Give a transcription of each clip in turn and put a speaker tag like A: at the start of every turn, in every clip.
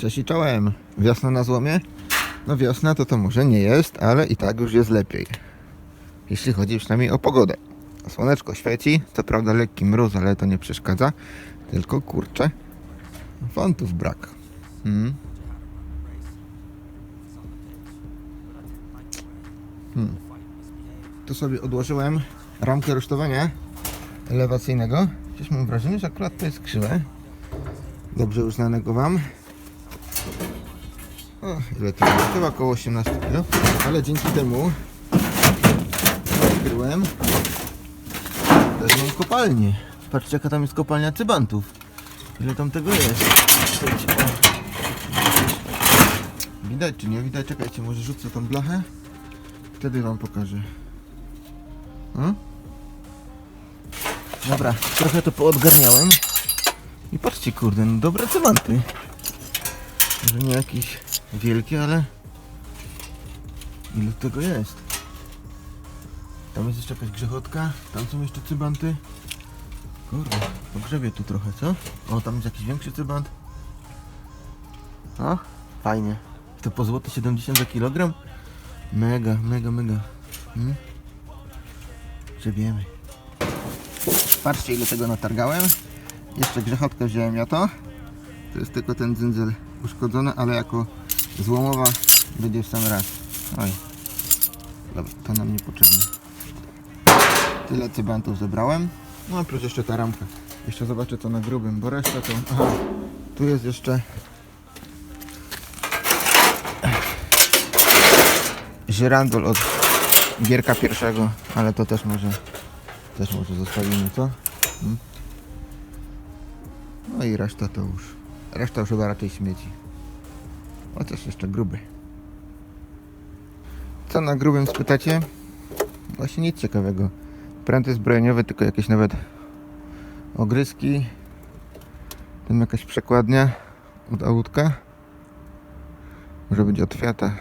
A: Cześć i czołem. Wiosna na złomie? No wiosna to to może nie jest, ale i tak już jest lepiej. Jeśli chodzi przynajmniej o pogodę. Słoneczko świeci, co prawda lekki mróz, ale to nie przeszkadza. Tylko kurczę, fontów brak. Hmm. Hmm. Tu sobie odłożyłem ramkę rusztowania elewacyjnego. Gdzieś mam wrażenie, że akurat to jest krzywe. Dobrze już znanego Wam. O, ile to jest? Chyba około 18 kg. Ale dzięki temu odkryłem pewną kopalnię. Patrzcie jaka tam jest kopalnia cybantów. Ile tam tego jest. Widać czy nie widać? Czekajcie, może rzucę tą blachę. Wtedy Wam pokażę. Hmm? Dobra, trochę to poodgarniałem. I patrzcie, kurde, no dobre cymanty. Może nie jakieś wielkie, ale ile tego jest? Tam jest jeszcze jakaś grzechotka, tam są jeszcze cybanty. Kurde, pogrzebie tu trochę, co? O, tam jest jakiś większy cybant. O, fajnie. To po złote 70 za kilogram? Mega, mega, mega. Hmm? Grzebiemy. Patrzcie ile tego natargałem. Jeszcze grzechotkę wziąłem ja to. To jest tylko ten dzynzel uszkodzony, ale jako złomowa będzie w sam raz. Oj. Dobra, to nam niepotrzebne. Tyle cybantów zebrałem. No plus jeszcze ta ramka. Jeszcze zobaczę co na grubym, bo reszta to... Aha, tu jest jeszcze... Żyrandol od Gierka pierwszego, ale to też może też może zostawimy, co? Hmm? No i reszta to już. Reszta już chyba raczej śmieci. Chociaż jeszcze gruby. Co na grubym spytacie? Właśnie nic ciekawego. Pręty zbrojeniowe, tylko jakieś nawet ogryzki. Tam jakaś przekładnia od autka. Może być od Fiata.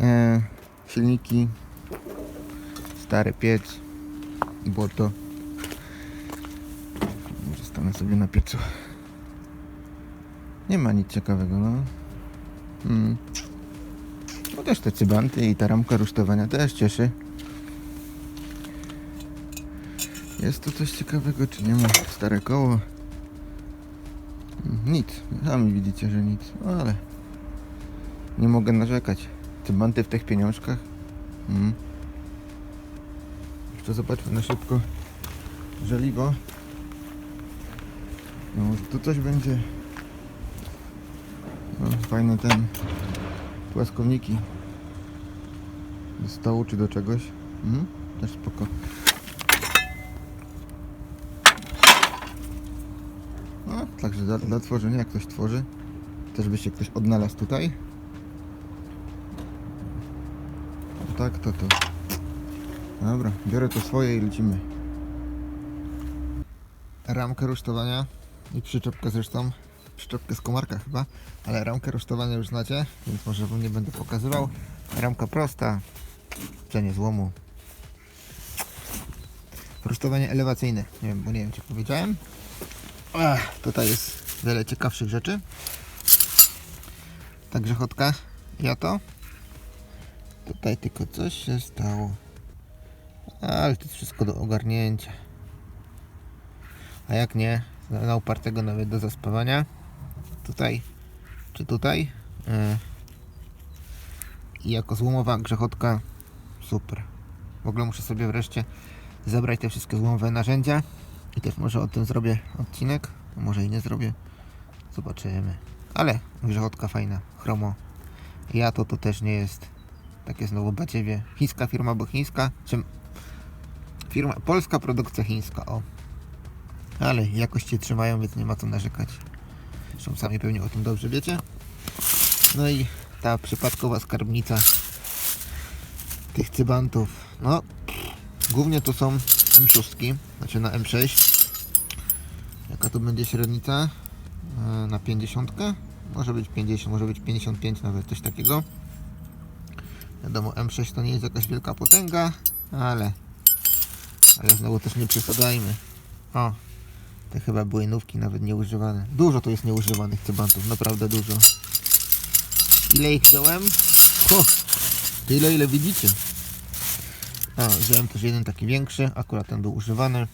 A: E, silniki. Stary piec. Błoto. Stanę sobie na piecu. Nie ma nic ciekawego, no. Mm. No też te cybanty i ta ramka rusztowania też cieszy. Jest tu coś ciekawego, czy nie ma? Stare koło. Mm, Nic. Sami widzicie, że nic. No ale nie mogę narzekać. Cybanty w tych pieniążkach. Mm. Jeszcze zobaczmy na szybko żeliwo. No może tu coś będzie. No, fajne ten płaskowniki do stołu czy do czegoś. Mhm. Też spoko. No, także dla, dla tworzenia, jak ktoś tworzy, też by się ktoś odnalazł tutaj. A tak, to to. Dobra, biorę to swoje i lecimy. Ramkę rusztowania i przyczepkę zresztą. Przyczepkę z komarka chyba, ale ramkę rusztowania już znacie, więc może wam nie będę pokazywał. Ramka prosta, cienie złomu. Rusztowanie elewacyjne, nie wiem, bo nie wiem czy powiedziałem. Tutaj jest wiele ciekawszych rzeczy. Ta grzechotka, ja to. Tutaj tylko coś się stało. Ale to jest wszystko do ogarnięcia. A jak nie, na upartego nawet do zaspawania. Tutaj, czy tutaj. Yy. I jako złomowa grzechotka, super. W ogóle muszę sobie wreszcie zebrać te wszystkie złomowe narzędzia. I też może o tym zrobię odcinek. Może i nie zrobię. Zobaczymy. Ale grzechotka fajna, chromo. Ja to to też nie jest takie znowu badziewie. Chińska firma, bo chińska. Czym firma, polska produkcja chińska, o. Ale jakoś się trzymają, więc nie ma co narzekać. Zresztą sami pewnie o tym dobrze wiecie. No i ta przypadkowa skarbnica tych cybantów. No, głównie to są M6, znaczy na M6. Jaka to będzie średnica? E, Na 50? Może być 50, może być 55 nawet, coś takiego. Wiadomo, M6 to nie jest jakaś wielka potęga, ale, ale znowu też nie przesadzajmy. O, Te chyba były nówki, nawet nieużywane. Dużo tu jest nieużywanych cybantów, naprawdę dużo. Ile ich wziąłem? O, tyle ile widzicie. A, wziąłem też jeden taki większy, akurat ten był używany.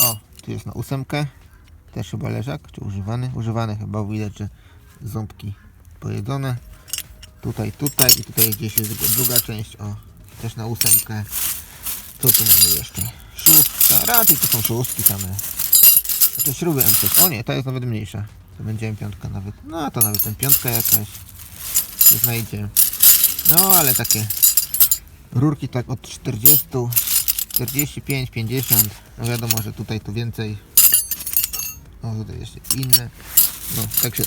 A: O, tu jest na ósemkę. Też chyba leżak, czy używany? Używany chyba, widać, że ząbki pojedzone. Tutaj, tutaj i tutaj gdzieś jest druga część, o, też na ósemkę. Co tu mamy jeszcze? Szóstka, raczej to są szóstki same. To śruby MTek. O nie, ta jest nawet mniejsza. To będzie piątka nawet. No to nawet ten piątka jakaś się znajdzie. No ale takie rurki tak od 40, 45, 50. No wiadomo, że tutaj to więcej. O tutaj jeszcze inne. No także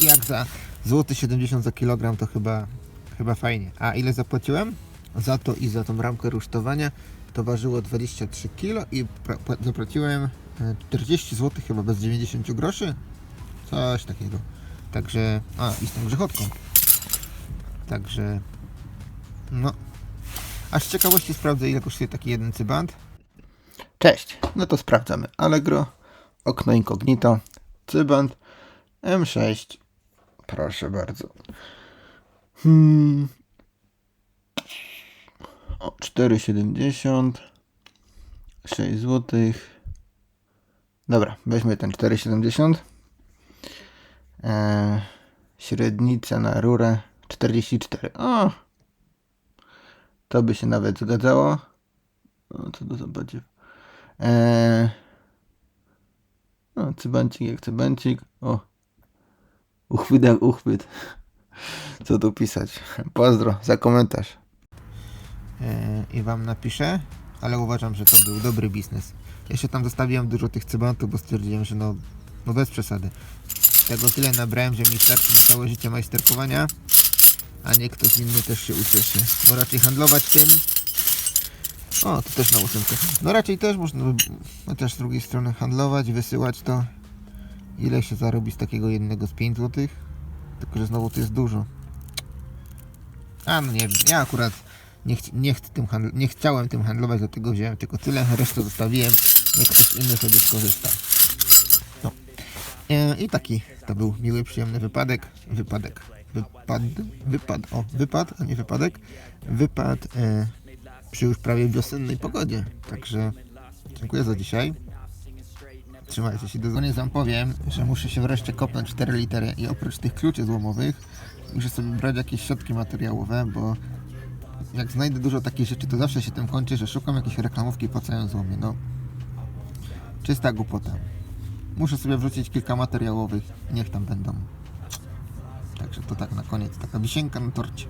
A: jak za złoty 70 za kilogram to chyba chyba fajnie. A ile zapłaciłem? Za to i za tą ramkę rusztowania to ważyło 23 kg i zapłaciłem e, 40 zł chyba bez 90 groszy. Coś takiego. Także, a tą grzechotką. Także, no. Aż z ciekawości sprawdzę ile kosztuje taki jeden cybant. Cześć, no to sprawdzamy. Allegro, okno incognito, cybant, M6. Proszę bardzo. Hmm. O, 4,70 6 zł. Dobra, weźmy ten 4,70 eee, Średnica na rurę 44 O! To by się nawet zgadzało. O, co to badziew. Eee, no, cybancik jak cybancik. O! Uchwyt jak uchwyt. Co tu pisać? Pozdro za komentarz. E, i wam napiszę, ale uważam, że to był dobry biznes. Ja się tam zostawiłem dużo tych cybantów, bo stwierdziłem, że no, no bez przesady. Tego tyle nabrałem, że mi starczy na całe życie majsterkowania, a nie ktoś inny też się ucieszy. No raczej handlować tym. O, to też na ósemkę. No raczej też można, chociaż z drugiej strony handlować, wysyłać to. Ile się zarobi z takiego jednego z 5 zł? Tylko, że znowu to jest dużo. A no nie wiem, ja akurat nie, ch- nie, ch- tym nie chciałem tym handlować, dlatego wziąłem tylko tyle, resztę zostawiłem, niech ktoś inny sobie skorzysta. No. E, I taki to był miły, przyjemny wypadek. Wypadek. Wypad. Wypad. O, wypad, a nie wypadek. Wypad e, przy już prawie wiosennej pogodzie. Także dziękuję za dzisiaj. Trzymajcie się do koniec wam powiem, że muszę się wreszcie kopnąć 4 litery i oprócz tych kluczy złomowych muszę sobie brać jakieś środki materiałowe, bo jak znajdę dużo takich rzeczy, to zawsze się tym kończy, że szukam jakiejś reklamówki po całym złomie. No, czysta głupota. Muszę sobie wrzucić kilka materiałowych, niech tam będą. Także to tak na koniec, taka wisienka na torcie.